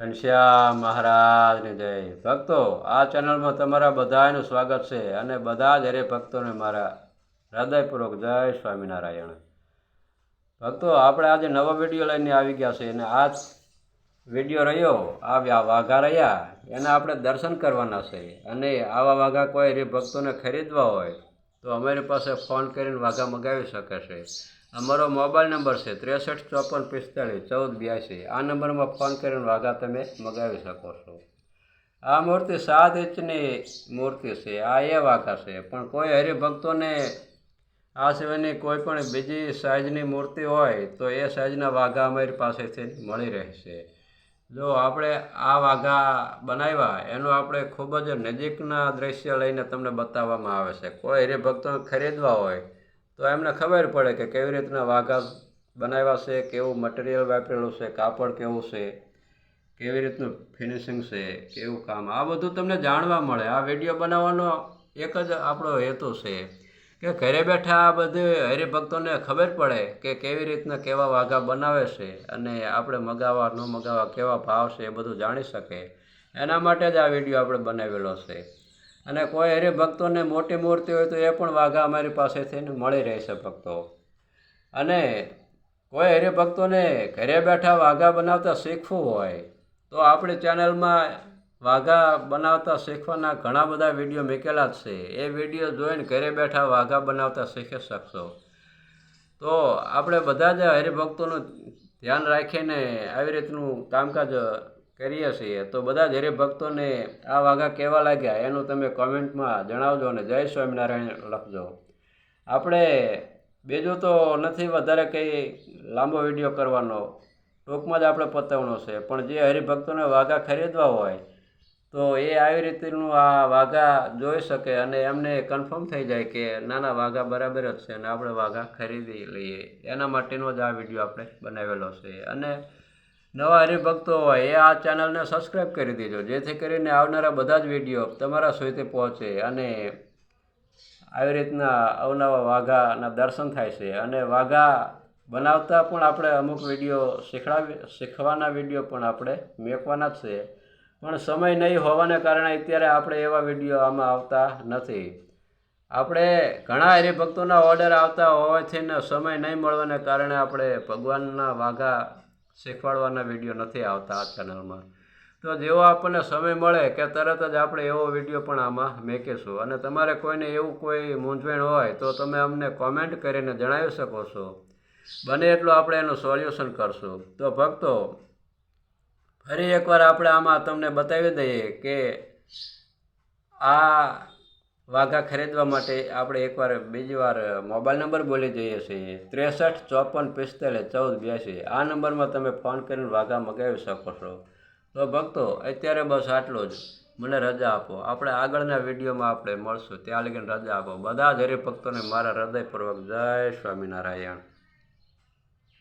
ઘનશ્યામ મહારાજની જય. ભક્તો, આ ચેનલમાં તમારા બધાનું સ્વાગત છે અને બધા જ હરે ભક્તોને મારા હૃદયપૂર્વક જય સ્વામિનારાયણ. ભક્તો, આપણે આજે નવો વીડિયો લઈને આવી ગયા છે અને આ વીડિયો રહ્યો આ વાઘા રહ્યા, એના આપણે દર્શન કરવાના છે. અને આવા વાઘા કોઈ હરે ભક્તોને ખરીદવા હોય, તો અમારી પાસે ફોન કરીને વાઘા મગાવી શકે છે. અમારો મોબાઈલ નંબર છે ત્રેસઠ ચોપન પિસ્તાળીસ ચૌદ બ્યાસી. આ નંબરમાં ફોન કરીને વાઘા તમે મગાવી શકો છો. આ મૂર્તિ સાત ઇંચની મૂર્તિ છે. આ એ વાઘા છે. પણ કોઈ હરિભક્તોને આ સિવાયની કોઈ પણ બીજી સાઇઝની મૂર્તિ હોય તો એ સાઇઝના વાઘા અમારી પાસેથી મળી રહેશે. જો આપણે આ વાઘા બનાવ્યા, એનું આપણે ખૂબ જ નજીકના દ્રશ્ય લઈને તમને બતાવવામાં આવે છે. કોઈ હરિભક્તો ખરીદવા હોય તો એમને ખબર પડે કે કેવી રીતના વાઘા બનાવ્યા છે, કેવું મટીરિયલ વાપરેલું છે, કાપડ કેવું છે, કેવી રીતનું ફિનિશિંગ છે, કેવું કામ. આ બધું તમને જાણવા મળે. આ વીડિયો બનાવવાનો એક જ આપણો હેતુ છે કે ઘરે બેઠા આ બધે હરિભક્તોને ખબર પડે કે કેવી રીતના કેવા વાઘા બનાવે છે અને આપણે મગાવવા, ન મગાવવા કેવા ભાવ છે એ બધું જાણી શકે. એના માટે જ આ વીડિયો આપણે બનાવેલો છે. અને કોઈ હરિભક્તોને મોટી મૂર્તિ હોય તો એ પણ વાઘા અમારી પાસેથી મળી રહેશે ભક્તો. અને કોઈ હરિભક્તોને ઘરે બેઠા વાઘા બનાવતા શીખવું હોય, તો આપણી ચેનલમાં વાઘા બનાવતા શીખવાના ઘણા બધા વીડિયો મૂકેલા જ છે. એ વીડિયો જોઈને ઘરે બેઠા વાઘા બનાવતા શીખી શકશો. તો આપણે બધા જ હરિભક્તોનું ધ્યાન રાખીને આવી રીતનું કામકાજ કરીએ છીએ. તો બધા જ હરિભક્તોને આ વાઘા કેવા લાગ્યા એનું તમે કોમેન્ટમાં જણાવજો અને જય સ્વામિનારાયણ લખજો. આપણે બીજું તો નથી વધારે કંઈ લાંબો વીડિયો કરવાનો. ટૂંકમાં જ આપણે પતાવણો છે. પણ જે હરિભક્તોને વાઘા ખરીદવા હોય, તો એ આવી રીતનું આ વાઘા જોઈ શકે અને એમને કન્ફર્મ થઈ જાય કે નાના વાઘા બરાબર જ છે અને આપણે વાઘા ખરીદી લઈએ. એના માટેનો જ આ વીડિયો આપણે બનાવેલો છે. અને નવા હરિભક્તો હોય એ આ ચેનલને સબસ્ક્રાઈબ કરી દેજો. જેથી કરીને આવનારા બધા જ વીડિયો તમારા સુધી પહોંચે અને આવી રીતના અવનવા વાઘાના દર્શન થાય છે. અને વાઘા બનાવતા પણ આપણે અમુક વીડિયો શીખડાવી, શીખવાના વીડિયો પણ આપણે મેકવાના જ છે. પણ સમય નહીં હોવાને કારણે અત્યારે આપણે એવા વીડિયો આમાં આવતા નથી. આપણે ઘણા હરિભક્તોના ઓર્ડર આવતા હોવાથી સમય નહીં મળવાને કારણે આપણે ભગવાનના વાઘા શીખવાડવાના વીડિયો નથી આવતા આ ચેનલમાં. તો જેવો આપણને સમય મળે કે તરત જ આપણે એવો વીડિયો પણ આમાં મેકીશું. અને તમારે કોઈને એવું કોઈ મૂંઝવણ હોય તો તમે અમને કોમેન્ટ કરીને જણાવી શકો છો. બને એટલું આપણે એનું સોલ્યુશન કરશું. તો ભક્તો, ફરી એકવાર આપણે આમાં તમને બતાવી દઈએ કે આ વાઘા ખરીદવા માટે આપણે એકવાર બીજી વાર મોબાઈલ નંબર બોલી જઈએ છીએ. ત્રેસઠ, ચોપન, પિસ્તાલીસ, ચૌદ, બ્યાસી. આ નંબરમાં તમે ફોન કરીને વાઘા મગાવી શકો છો. તો ભક્તો, અત્યારે બસ આટલું જ. મને રજા આપો. આપણે આગળના વિડીયોમાં આપણે મળશું. ત્યાં લગીને રજા આપો. બધા જ હરિભક્તોને મારા હૃદયપૂર્વક જય સ્વામિનારાયણ.